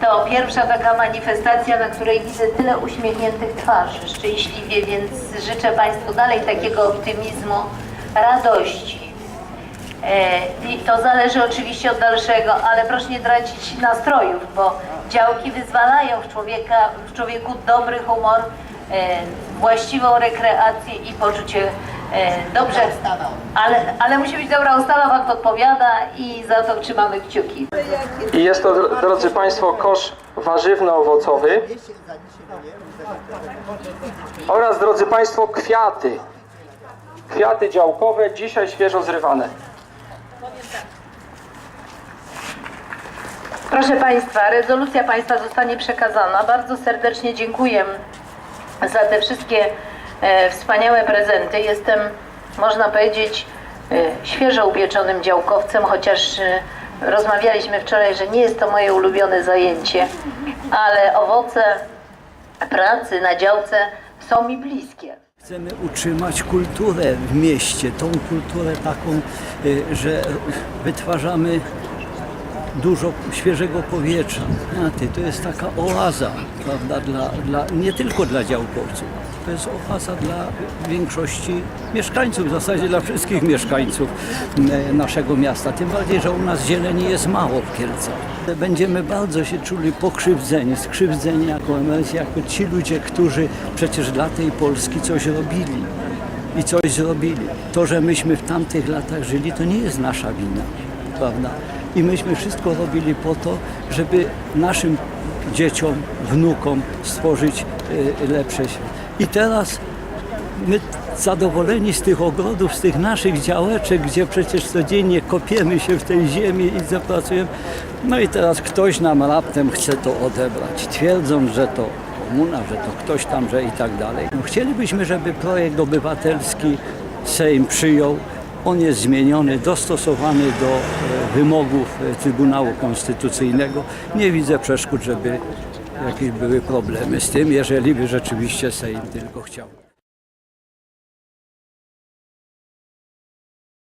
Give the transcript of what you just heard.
to pierwsza taka manifestacja, na której widzę tyle uśmiechniętych twarzy, szczęśliwie, więc życzę Państwu dalej takiego optymizmu, radości. E, I to zależy oczywiście od dalszego, ale proszę nie tracić nastrojów, bo działki wyzwalają w, człowieka, w człowieku dobry humor, e, właściwą rekreację i poczucie dobrze. Ale, ale musi być dobra ustawa, Pan podpowiada i za to trzymamy kciuki. I jest to, dro- drodzy Państwo, kosz warzywno-owocowy oraz, drodzy Państwo, kwiaty. Kwiaty działkowe, dzisiaj świeżo zrywane. Proszę Państwa, rezolucja Państwa zostanie przekazana. Bardzo serdecznie dziękuję za te wszystkie e, wspaniałe prezenty. Jestem, można powiedzieć, e, świeżo upieczonym działkowcem, chociaż e, rozmawialiśmy wczoraj, że nie jest to moje ulubione zajęcie, ale owoce pracy na działce są mi bliskie. Chcemy utrzymać kulturę w mieście, tą kulturę taką, że wytwarzamy dużo świeżego powietrza. Kwiaty to jest taka oaza, prawda, dla, dla, nie tylko dla działkowców. To jest oaza dla większości mieszkańców, w zasadzie dla wszystkich mieszkańców e, naszego miasta. Tym bardziej, że u nas zieleni jest mało w Kielcach. Będziemy bardzo się czuli pokrzywdzeni, skrzywdzeni jako, jako ci ludzie, którzy przecież dla tej Polski coś robili i coś zrobili. To, że myśmy w tamtych latach żyli, to nie jest nasza wina, prawda? I myśmy wszystko robili po to, żeby naszym dzieciom, wnukom stworzyć y, lepsze świat. I teraz my zadowoleni z tych ogrodów, z tych naszych działeczek, gdzie przecież codziennie kopiemy się w tej ziemi i zapracujemy. No i teraz ktoś nam raptem chce to odebrać, twierdząc, że to komuna, że to ktoś tam, że i tak dalej. No, chcielibyśmy, żeby projekt obywatelski Sejm przyjął. On jest zmieniony, dostosowany do e, wymogów e, Trybunału Konstytucyjnego. Nie widzę przeszkód, żeby jakieś były problemy z tym, jeżeli by rzeczywiście Sejm tylko chciał.